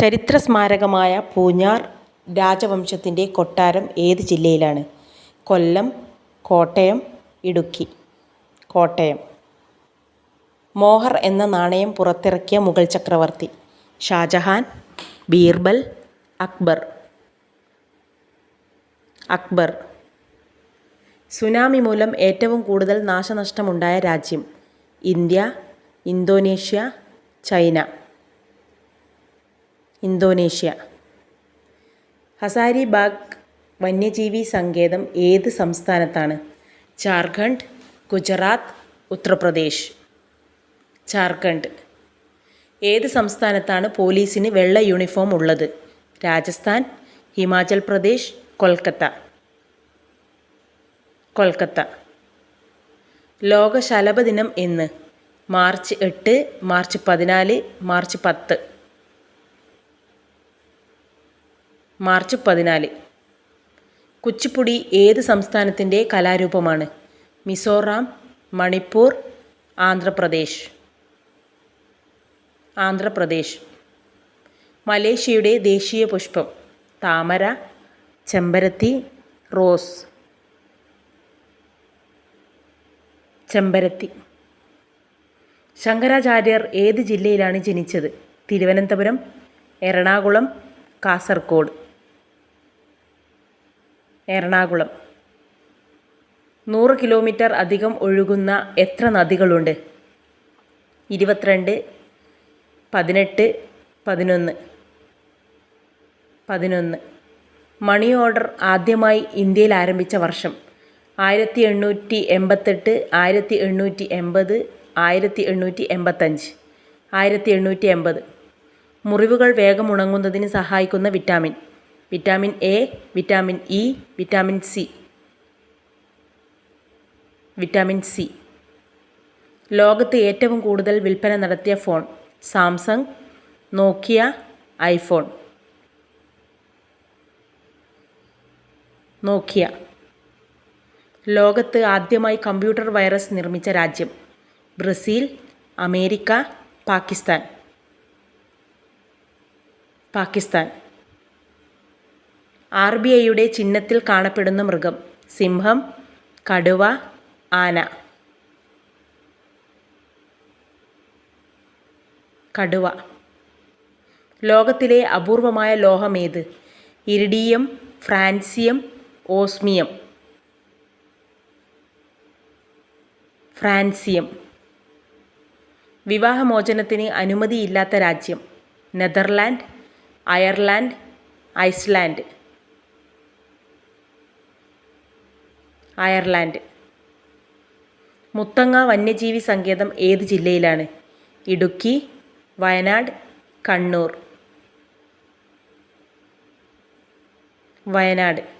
ചരിത്ര സ്മാരകമായ പൂഞ്ഞാർ രാജവംശത്തിന്റെ കൊട്ടാരം ഏത് ജില്ലയിലാണ്? കൊല്ലം കോട്ടയം ഇടുക്കി. കോട്ടയം. മോഹർ എന്ന നാണയം പുറത്തിറക്കിയ മുഗൾ ചക്രവർത്തി. ഷാജഹാൻ ബീർബൽ അക്ബർ. അക്ബർ. സുനാമി മൂലം ഏറ്റവും കൂടുതൽ നാശനഷ്ടമുണ്ടായ രാജ്യം India Indonesia China. Indonesia. Hazari Hazaribagh വന്യജീവി സങ്കേതം ഏത് സംസ്ഥാനത്താണ്? ജാർഖണ്ഡ് ഗുജറാത്ത് ഉത്തർപ്രദേശ്. ജാർഖണ്ഡ്. ഏത് സംസ്ഥാനത്താണ് പോലീസിന് വെള്ള യൂണിഫോം ഉള്ളത്? രാജസ്ഥാൻ ഹിമാചൽ പ്രദേശ് കൊൽക്കത്ത. കൊൽക്കത്ത. ലോക ശലഭ ദിനം എന്ന്. മാർച്ച് എട്ട് മാർച്ച് പതിനാല് മാർച്ച് പത്ത്. മാർച്ച് പതിനാല്. കുച്ചിപ്പുടി ഏത് സംസ്ഥാനത്തിന്റെ കലാരൂപമാണ്? മിസോറാം മണിപ്പൂർ ആന്ധ്രാപ്രദേശ്. ആന്ധ്രാപ്രദേശ്. മലേഷ്യയുടെ ദേശീയ പുഷ്പം താമര ചെമ്പരത്തി റോസ്. ചെമ്പരത്തി. ശങ്കരാചാര്യർ ഏത് ജില്ലയിലാണ് ജനിച്ചത്? തിരുവനന്തപുരം എറണാകുളം കാസർഗോഡ്. എറണാകുളം. നൂറ് കിലോമീറ്റർ അധികം ഒഴുകുന്ന എത്ര നദികളുണ്ട്? ഇരുപത്തിരണ്ട് പതിനെട്ട് പതിനൊന്ന്. പതിനൊന്ന്. മണി ഓർഡർ ആദ്യമായി ഇന്ത്യയിൽ ആരംഭിച്ച വർഷം. ആയിരത്തി എണ്ണൂറ്റി എൺപത്തെട്ട് ആയിരത്തി എണ്ണൂറ്റി എൺപത് ആയിരത്തി എണ്ണൂറ്റി എൺപത്തഞ്ച് ആയിരത്തി എണ്ണൂറ്റി എൺപത് മുറിവുകൾ വേഗം ഉണങ്ങുന്നതിന് സഹായിക്കുന്ന vitamin. Vitamin A vitamin E vitamin C vitamin C ലോകത്ത് ഏറ്റവും കൂടുതൽ വിൽപ്പന നടത്തിയ phone Samsung Nokia iPhone. Nokia. ലോകത്ത് ആദ്യമായി കമ്പ്യൂട്ടർ വൈറസ് നിർമ്മിച്ച രാജ്യം Brazil America Pakistan. Pakistan. R B ഐയുടെ ചിഹ്നത്തിൽ കാണപ്പെടുന്ന മൃഗം. സിംഹം കടുവ ആന. കടുവ. ലോകത്തിലെ അപൂർവമായ ലോഹം ലോഹമേത് ഇരിഡിയം ഫ്രാൻസിയം ഓസ്മിയം. ഫ്രാൻസിയം. വിവാഹമോചനത്തിന് അനുമതിയില്ലാത്ത രാജ്യം. Netherland Ireland Iceland. Ireland. Muthanga വന്യജീവി സങ്കേതം ഏത് ജില്ലയിലാണ്? ഇടുക്കി വയനാട് കണ്ണൂർ. വയനാട്.